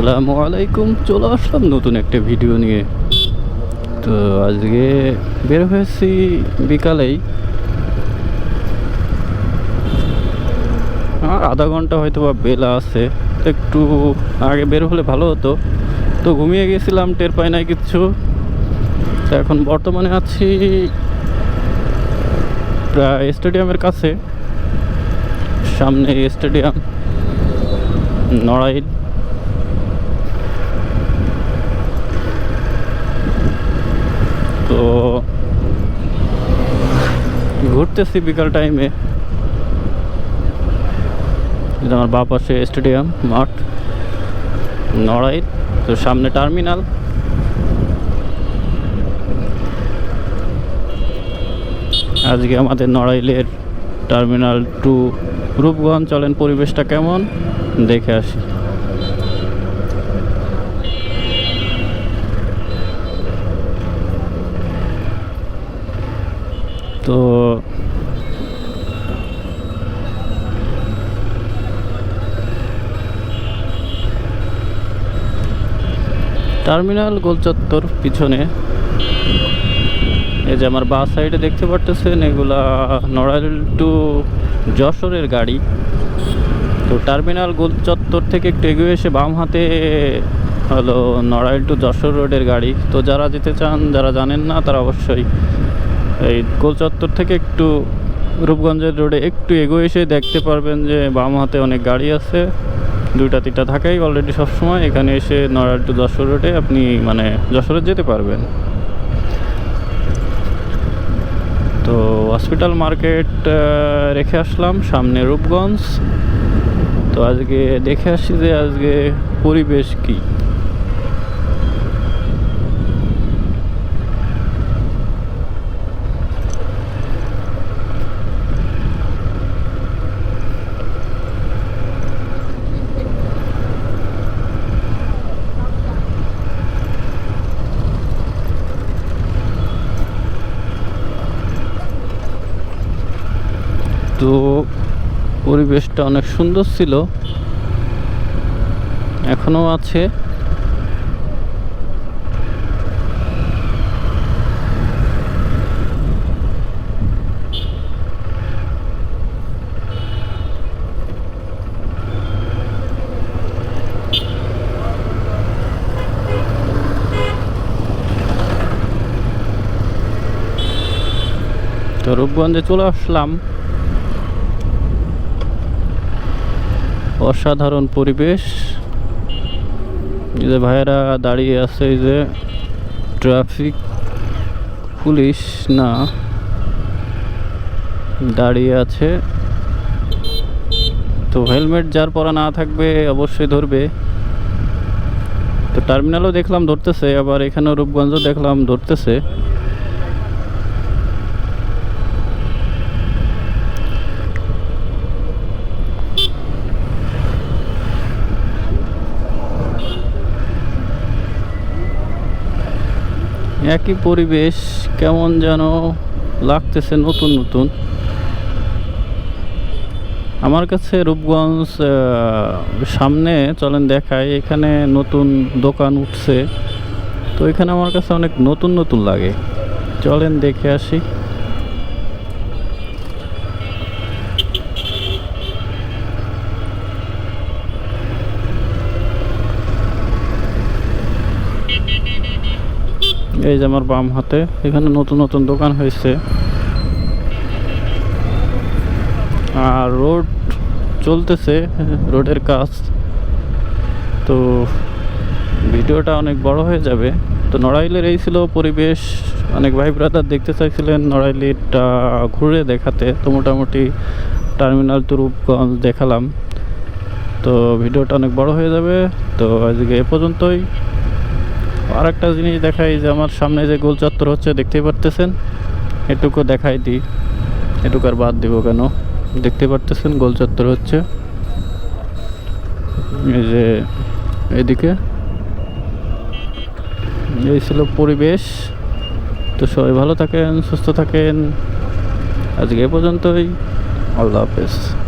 আসসালামু আলাইকুম, চলে আসলাম নতুন একটা ভিডিও নিয়ে। তো আজকে বের হয়েছি বিকালেই। আর আধা ঘণ্টা হয়তো বা বেলা আছে, একটু আগে বের হলে ভালো হতো। তো ঘুমিয়ে গেছিলাম, টের পাই নাই কিচ্ছু তো এখন বর্তমানে আছি প্রায় স্টেডিয়ামের কাছে। সামনে স্টেডিয়াম, নড়াইল। তো ঘুরতেছি বিকাল টাইমে আমার বাঁ পাশে স্টেডিয়াম মাঠ, নড়াইল, তো সামনে টার্মিনাল আজকে আমাদের নড়াইলের টার্মিনাল টু রূপগঞ্জ চলেন পরিবেশটা কেমন? দেখে আসি। তো টার্মিনাল গোলচত্বর পিছনে। এই যে আমার বাস সাইডে দেখতে পারতেছেন, এগুলা নড়াইল টু যশোরের গাড়ি। তো টার্মিনাল গোল চত্বর থেকে একটু এগিয়ে এসে বাম হাতে হলো নড়াইল টু যশোর রোডের গাড়ি। তো যারা যেতে চান, যারা জানেন না, তারা অবশ্যই এই গোল চত্বর থেকে একটু রূপগঞ্জের রোডে একটু এগিয়ে এসে দেখতে পারবেন যে বাম হাতে অনেক গাড়ি আছে। দুইটা, তিনটা থাকাই অলরেডি সবসময়। এখানে এসে নড়াইল টু যশোর রোডে আপনি মানে যশোরে যেতে পারবেন। তো হসপিটাল মার্কেট রেখে আসলাম সামনে রূপগঞ্জ। তো আজকে দেখে আসছি যে আজকে পরিবেশ কি। তো পরিবেশটা অনেক সুন্দর ছিল। এখনও আছে। তো রূপগঞ্জে চলে আসলাম। অসাধারণ পরিবেশ। এই যে ভাইয়েরা দাঁড়িয়ে আছে, এই যে ট্রাফিক পুলিশ, না, দাঁড়িয়ে আছে। তো হেলমেট যার পরা না থাকবে, অবশ্যই ধরবে। তো টার্মিনালও দেখলাম ধরতেছে, আবার এখানেও রূপগঞ্জও দেখলাম ধরতেছে। একই পরিবেশ কেমন যেন লাগতেছে নতুন নতুন। আমার কাছে রূপগঞ্জ সামনে চলেন দেখায় এখানে নতুন দোকান উঠছে। তো এখানে আমার কাছে অনেক নতুন নতুন লাগে। চলেন দেখে আসি। এই যে আমার বাম হাতে, এখানে নতুন নতুন দোকান হয়েছে। আর রোড চলতেছে, রোডের কাজ। তো ভিডিওটা অনেক বড় হয়ে যাবে। তো নড়াইলের এই ছিল পরিবেশ। অনেক ভাই ব্রাদার দেখতে চাইছিলেন নড়াইলিটা ঘুরে দেখাতে। তো মোটামুটি টার্মিনাল টু রূপগঞ্জ দেখালাম। তো ভিডিওটা অনেক বড় হয়ে যাবে। তো আজকে এ পর্যন্তই। আর একটা জিনিস দেখাই যে আমার সামনে যে গোল চত্বর হচ্ছে, দেখতেই পারতেছেন? এটুকু দেখাই দিই। এটুকু আর বাদ দিব কেন? দেখতে পারতেছেন গোল চত্বর হচ্ছে? এই যে এদিকে। এই ছিল পরিবেশ। তো সবাই ভালো থাকেন, সুস্থ থাকেন। আজকে এ পর্যন্তই। আল্লাহ হাফেজ।